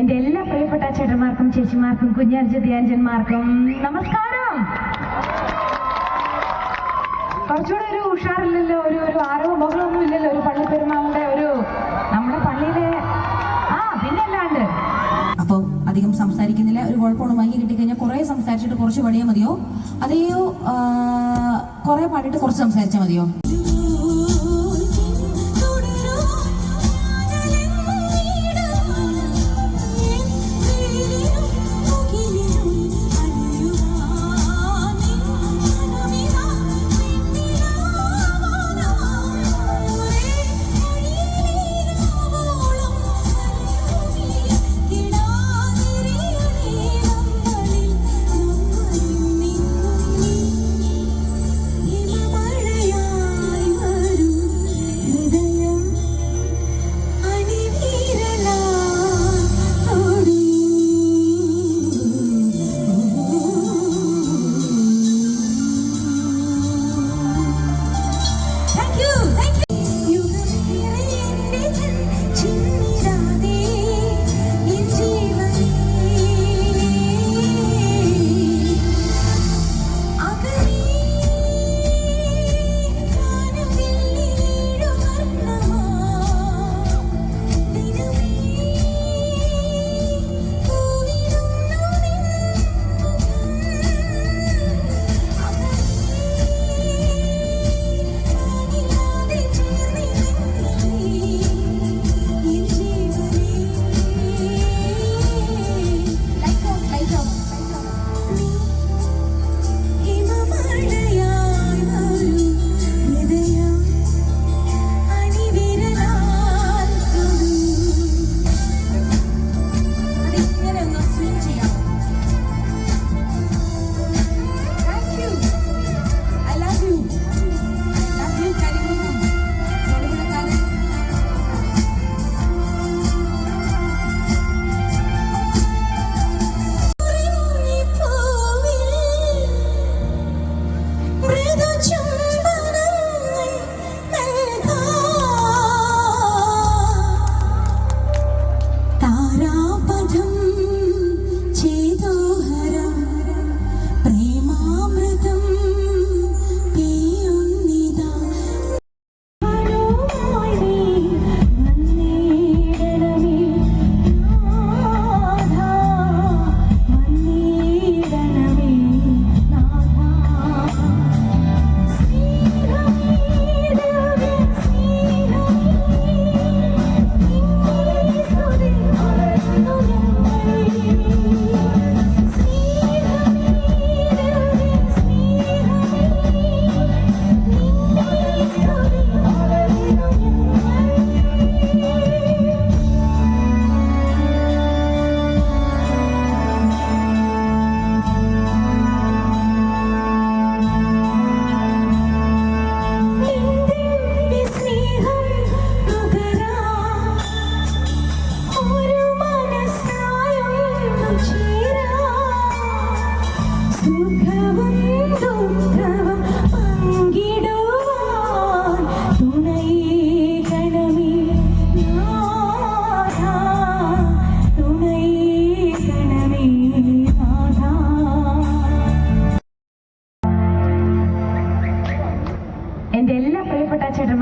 എന്റെ എല്ലാ പ്രിയപ്പെട്ട ചേട്ടന്മാർക്കും ചേച്ചിമാർക്കും കുഞ്ഞർജ ധ്യാൻജന്മാർക്കും നമസ്കാരം. കുറച്ചുകൂടെ ഒരു ഉഷാറില്ലല്ലോ ഒരു ഒരു ആരോ ബഹളമൊന്നും ഇല്ലല്ലോ ഒരു പള്ളി പെരുമാളിന്റെ ഒരു നമ്മുടെ പള്ളിയിലെ ആ പിന്നെ അല്ലാണ്ട് അപ്പോൾ അധികം സംസാരിക്കുന്നില്ല ഒരു കുഴപ്പമാണ് മൈക്ക് കിട്ടിക്കഴിഞ്ഞാൽ കുറേ സംസാരിച്ചിട്ട് കുറച്ച് പാടിയാൽ മതിയോ? അതെയോ കുറേ പാടിയിട്ട് കുറച്ച് സംസാരിച്ചാൽ മതിയോ?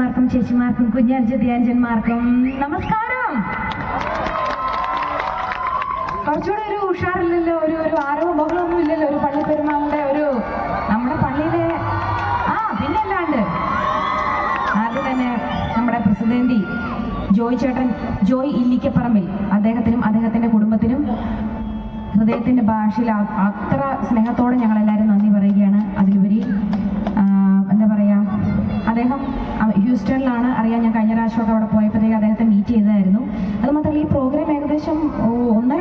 ചേട്ടന്മാർക്കും ചേച്ചിമാർക്കും കുഞ്ഞർജ ധ്യാൻജന്മാർക്കും നമസ്കാരം. കുറച്ചുകൂടെ ഒരു ഉഷാറില്ലല്ലോ ഒരു ഒരു ആരോ ബഹളമൊന്നും ഇല്ലല്ലോ ഒരു പള്ളി പെരുമാളിന്റെ ഒരു നമ്മുടെ പള്ളിയിലെ ആ പിന്നെ അല്ലാണ്ട് ആദ്യം തന്നെ നമ്മുടെ പ്രസിഡന്റി ജോയ് ചേട്ടൻ ജോയ് ഇല്ലിക്കപ്പറമ്പിൽ അദ്ദേഹത്തിനും അദ്ദേഹത്തിന്റെ കുടുംബത്തിനും ഹൃദയത്തിന്റെ ഭാഷയിൽ അത്ര സ്നേഹത്തോടെ ഞങ്ങൾ എല്ലാവരും നന്ദി പറയുകയാണ്. അതിലുപരി ഹ്യൂസ്റ്റണിലാണ് അറിയാം ഞാൻ കഴിഞ്ഞ പ്രാവശ്യമൊക്കെ അവിടെ പോയപ്പോഴത്തേക്ക് അദ്ദേഹത്തെ മീറ്റ് ചെയ്തായിരുന്നു അത് മാത്രമല്ല ഈ പ്രോഗ്രാം ഏകദേശം ഒന്നര